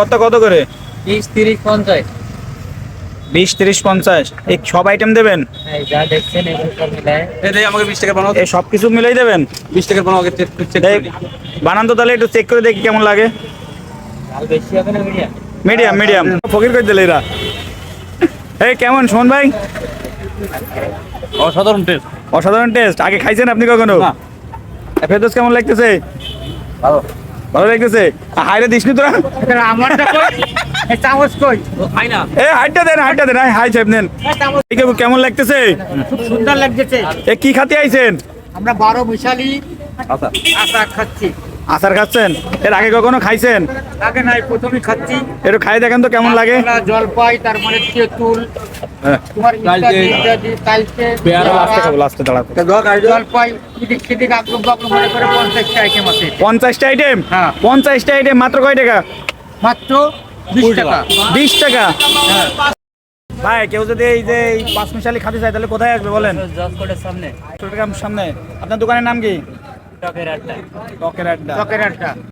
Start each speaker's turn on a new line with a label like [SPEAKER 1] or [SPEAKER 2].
[SPEAKER 1] কত কত করে?
[SPEAKER 2] বিশ তিরিশ পঞ্চাশ।
[SPEAKER 1] বিশ তিরিশ পঞ্চাশ। এই সব আইটেম দেবেন?
[SPEAKER 2] যা দেখছেন সব
[SPEAKER 3] এই আমাকে বিশ টাকা বানাও।
[SPEAKER 1] এই সব কিছু মিলাই দেবেন?
[SPEAKER 3] বিশ টাকা বানাও চেক চেক
[SPEAKER 1] বানান তো তাহলে একটু চেক করে দেখি কেমন লাগে।
[SPEAKER 2] বেশি হবে না মিডিয়াম
[SPEAKER 1] মিডিয়াম মিডিয়াম ফকির করে দিলে এরা? এই কেমন শোন ভাই?
[SPEAKER 3] অসাধারণ টেস্ট
[SPEAKER 1] অসাধারণ টেস্ট আগে খাইছেন আপনি কখনো। ফেরদোস কেমন লাগতেছে?
[SPEAKER 3] ভালো।
[SPEAKER 1] ভালো লাগতেছে? হাইরে দিসনি তোরা।
[SPEAKER 2] আমারটা কই? এই চামচ কই?
[SPEAKER 3] খাই না।
[SPEAKER 1] এ হাইটটা দেন হাইটটা দেন। হাই সাহেব নেন। কেমন লাগতেছে?
[SPEAKER 2] খুব সুন্দর লাগতেছে।
[SPEAKER 1] এ কি খাতে আইছেন?
[SPEAKER 2] আমরা বারো মিশালি
[SPEAKER 3] আচ্ছা।
[SPEAKER 2] আশা খাচ্ছি।
[SPEAKER 1] আচার খাচ্ছেন? এর আগে কখনো খাইছেন?
[SPEAKER 2] আগে নাই প্রথমে খাচ্ছি।
[SPEAKER 1] একটু খাই দেখেন তো কেমন লাগে।
[SPEAKER 2] আমরা জলপাই তারপরে তেঁতুল
[SPEAKER 1] হ্যাঁ।
[SPEAKER 2] মনে পঞ্চাশটা আইটেম
[SPEAKER 1] পঞ্চাশটা আইটেম
[SPEAKER 2] হ্যাঁ।
[SPEAKER 1] পঞ্চাশটা আইটেম মাত্র কয় টাকা?
[SPEAKER 2] মাত্র বিশ টাকা।
[SPEAKER 1] বিশ টাকা? ভাই কেউ যদি এই যে এই পাঁচ মিশালি খাতে চায় তাহলে কোথায় আসবে বলেন?
[SPEAKER 2] সামনে।
[SPEAKER 1] সামনে। আপনার দোকানের নাম কি?
[SPEAKER 2] টকের আড্ডা।
[SPEAKER 1] টকের আড্ডা।
[SPEAKER 2] টকের আড্ডা।